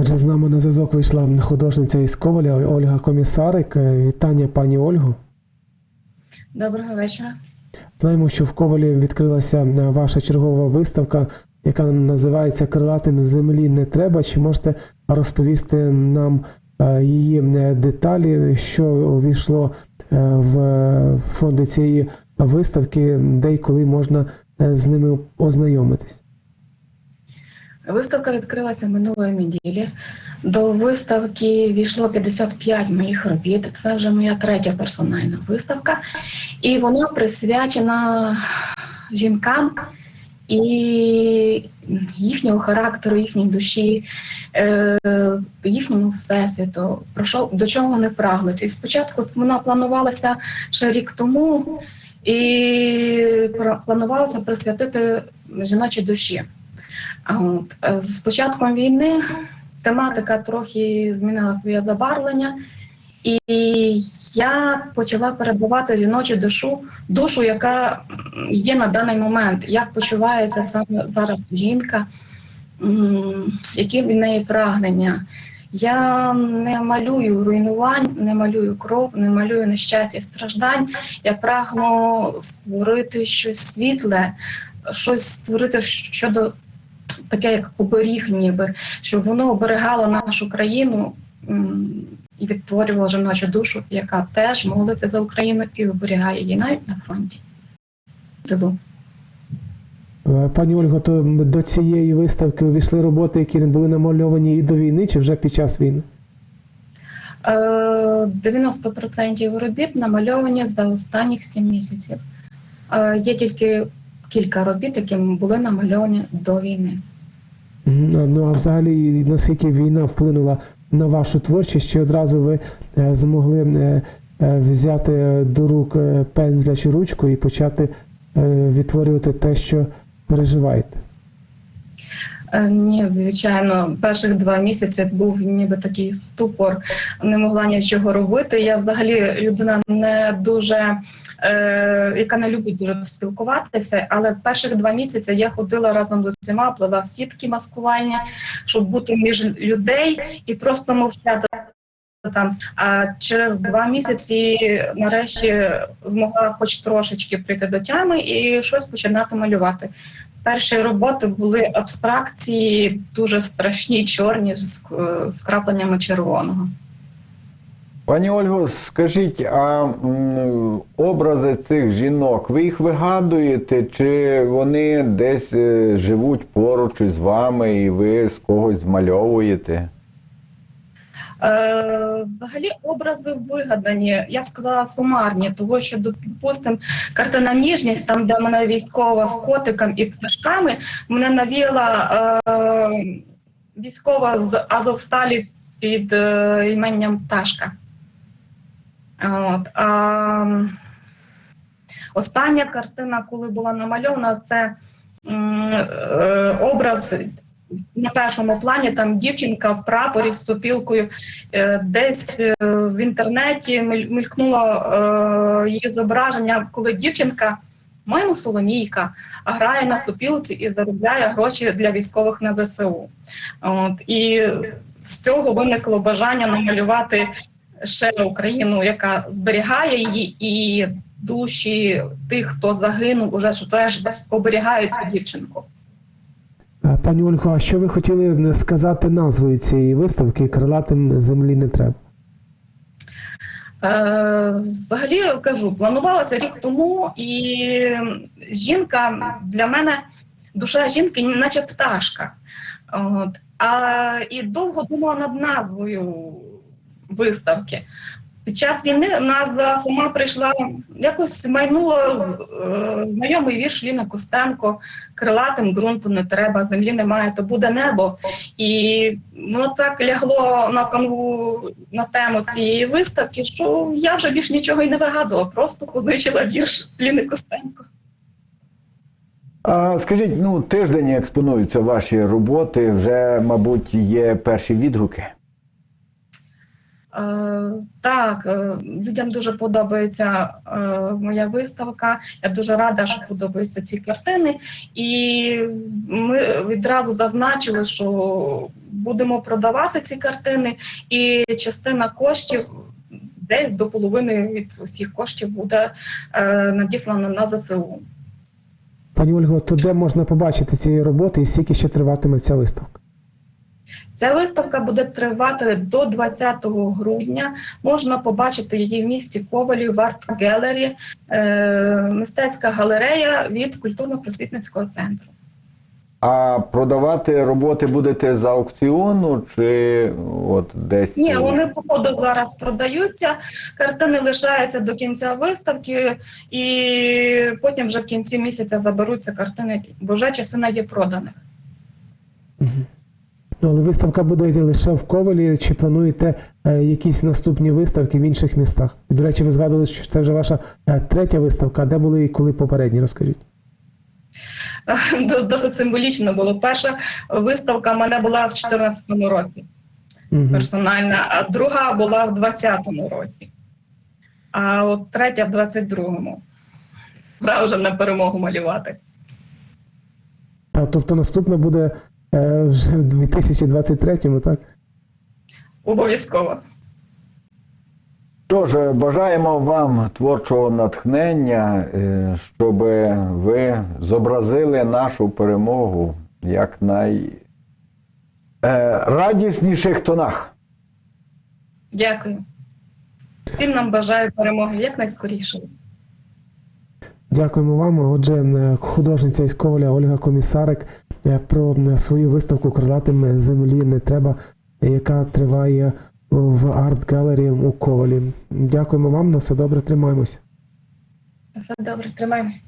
Отже, з нами на зв'язок вийшла художниця із Коваля Ольга Комісарик. Е, Вітання, пані Ольгу. Доброго вечора. Знаємо, що в Ковалі відкрилася е, ваша чергова виставка, яка називається Крилатим землі не треба. Чи можете розповісти нам е, її деталі, що увійшло в фонди цієї виставки, де і коли можна з ними ознайомитись? Виставка відкрилася минулої неділі. До виставки війшло 55 моїх робіт. Це вже моя третя персональна виставка, і вона присвячена жінкам і їхнього характеру, їхній душі, е, їхньому всесвіту, про що до чого вони прагнуть. І спочатку вона планувалася ще рік тому, і планувалося присвятити жіночій душі. От. е, З початком війни тематика трохи змінила своє забарвлення, і я почала перебувати жіночу душу, душу, яка є на даний момент, як почувається саме зараз жінка, які в неї прагнення. Я не малюю руйнувань, не малюю кров, не малюю нещастя і страждань. Я прагну створити щось світле, щось створити щодо таке, як оберіг, ніби, щоб воно оберегало нашу країну і відтворювало жіночу душу, яка теж молиться за Україну і оберігає її навіть на фронті. Тилу. Е, Пані Ольго, то до цієї виставки увійшли роботи, які були намальовані і до війни, чи вже під час війни? Е, 90% робіт намальовані за останніх 7 місяців. Е, Є тільки кілька робіт, які були намальовані до війни. Ну а взагалі, наскільки війна вплинула на вашу творчість, чи одразу ви е, змогли е, е, взяти до рук пензля чи ручку і почати відтворювати те, що переживаєте? Е, Ні, звичайно, перших два місяці був ніби такий ступор, не могла нічого робити. Я взагалі людина не дуже, е, яка не любить дуже спілкуватися, але перших два місяці я ходила разом з усіма, плела сітки маскування, щоб бути між людей і просто мовчати. Там а через два місяці нарешті змогла хоч трошечки прийти до тями і щось починати малювати. Перші роботи були абстракції, дуже страшні, чорні з, з крапленнями червоного. Пані Ольго, скажіть, а образи цих жінок, ви їх вигадуєте, чи вони десь е, живуть поруч із вами і ви з когось змальовуєте? Е, взагалі образи вигадані, я б сказала, сумарні, того що, допустимо, картина ніжність, там, де мене військова з котиком і пташками, мене навіяла е, військова з Азовсталі під е, іменням Пташка. От, а, остання картина, коли була намальована, це е, образ на першому плані там дівчинка в прапорі з сопілкою. Е, Десь е, в інтернеті мелькнуло е, її зображення, коли дівчинка, моєму Соломійка, грає на сопілці і заробляє гроші для військових на ЗСУ. От, і з цього виникло бажання намалювати ще Україну, яка зберігає її, і душі тих, хто загинув, уже що теж оберігають цю дівчинку. Е, Пані Ольго, а що ви хотіли сказати назвою цієї виставки Крилатим землі не треба? Е, Взагалі кажу, планувалося рік тому, і жінка для мене душа жінки, наче пташка. От. А, і довго думала над назвою виставки. Під час війни назва сама прийшла, якось майнуло е, знайомий вірш Ліни Костенко крилатим ґрунту не треба, землі немає, то буде небо. І воно так лягло на канву на тему цієї виставки, що я вже більш нічого й не вигадувала, просто позичила вірш Ліни Костенко. А скажіть, ну тиждень експонуються ваші роботи, вже, мабуть, є перші відгуки. Е, так, е, людям дуже подобається е, моя виставка. Я дуже рада, що подобаються ці картини. І ми відразу зазначили, що будемо продавати ці картини, і частина коштів. Десь до половини від усіх коштів буде надіслана на ЗСУ. Пані Ольго, то де можна побачити ці роботи і скільки ще триватиме ця виставка? Ця виставка буде тривати до 20 грудня. Можна побачити її в місті Ковалі в Арт Гелері, е, мистецька галерея від культурно-просвітницького центру. А продавати роботи будете з аукціону чи от десь? Ні, вони походу зараз продаються. Картини лишаються до кінця виставки, і потім вже в кінці місяця заберуться картини, бо вже частина є проданих. Ну, але виставка буде лише в Ковалі, чи плануєте е, якісь наступні виставки в інших містах? І, до речі, ви згадували, що це вже ваша е, третя виставка. А де були і коли попередні? Розкажіть. Досить символічно було. Перша виставка в мене була в 2014 році. Мгм. персональна, а друга була в 20-му році, а от третя в 22-му. Пора вже на перемогу малювати. Та, тобто наступна буде е, вже в 2023-му, так? Обов'язково. Що ж, бажаємо вам творчого натхнення, е, щоб ви зобразили нашу перемогу як най е, тонах. Дякую. Всім нам бажаю перемоги якнайскоріше. Дякуємо вам. Отже, е, художниця із Коваля Ольга Комісарик е, про свою виставку крилатим землі не треба, яка триває в арт галері у Ковалі. Дякуємо вам. На все добре. Тримаємося. Все добре, тримаємось.